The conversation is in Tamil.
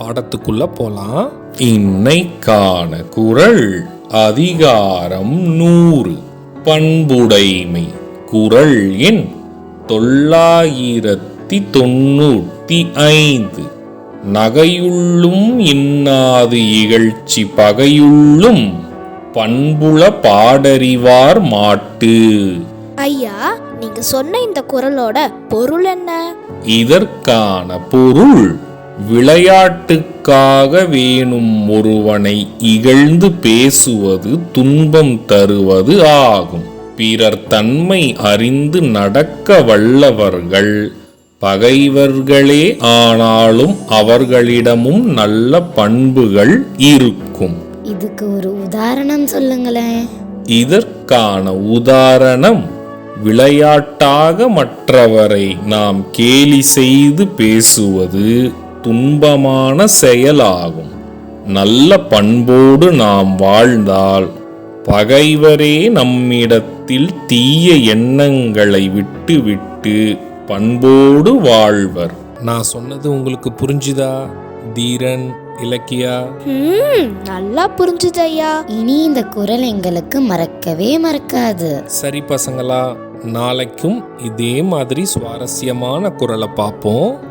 பாடத்துக்குள்ள போலாம். இன்னைக்கான குரல் அதிகாரம் நூறு. பண்புடைமை குரல் எண் தொள்ளாயிரத்தி தொண்ணூத்தி ஐந்து. நகையுள்ளும் இன்னாது இகழ்ச்சி பகையுள்ளும் பண்புல பாடறிவார் மாட்டு. ஐயா நீங்க சொன்ன இந்த குரலோட பொருள் என்ன? இதற்கான பொருள் விளையாட்டுக்காக வேணும் ஒருவனை இகழ்ந்து பேசுவது துன்பம் தருவது ஆகும். பிறர் தன்மை அறிந்து நடக்க வல்லவர்கள். பகைவர்களே ஆனாலும் அவர்களிடமும் நல்ல பண்புகள் இருக்கும். இதுக்கு ஒரு உதாரணம் சொல்லுங்களேன். இதற்கான உதாரணம் விளையாட்டாக மற்றவரை நாம் கேலி செய்து பேசுவது. துன்பமான செயலாகும். நல்ல பண்போடு நாம் வாழ்ந்தால் பகைவரே நம்மிடத்தில் தீய எண்ணங்களை விட்டுவிட்டு பண்போடு வாழ்வர். நான் சொன்னது உங்களுக்கு புரிஞ்சுதா தீரன் இலக்கியா? நல்லா புரிஞ்சுது ஐயா இனி இந்த குரல் எங்களுக்கு மறக்கவே மறக்காது. சரி பசங்களா நாளைக்கும் இதே மாதிரி சுவாரஸ்யமான குரலை பார்ப்போம்.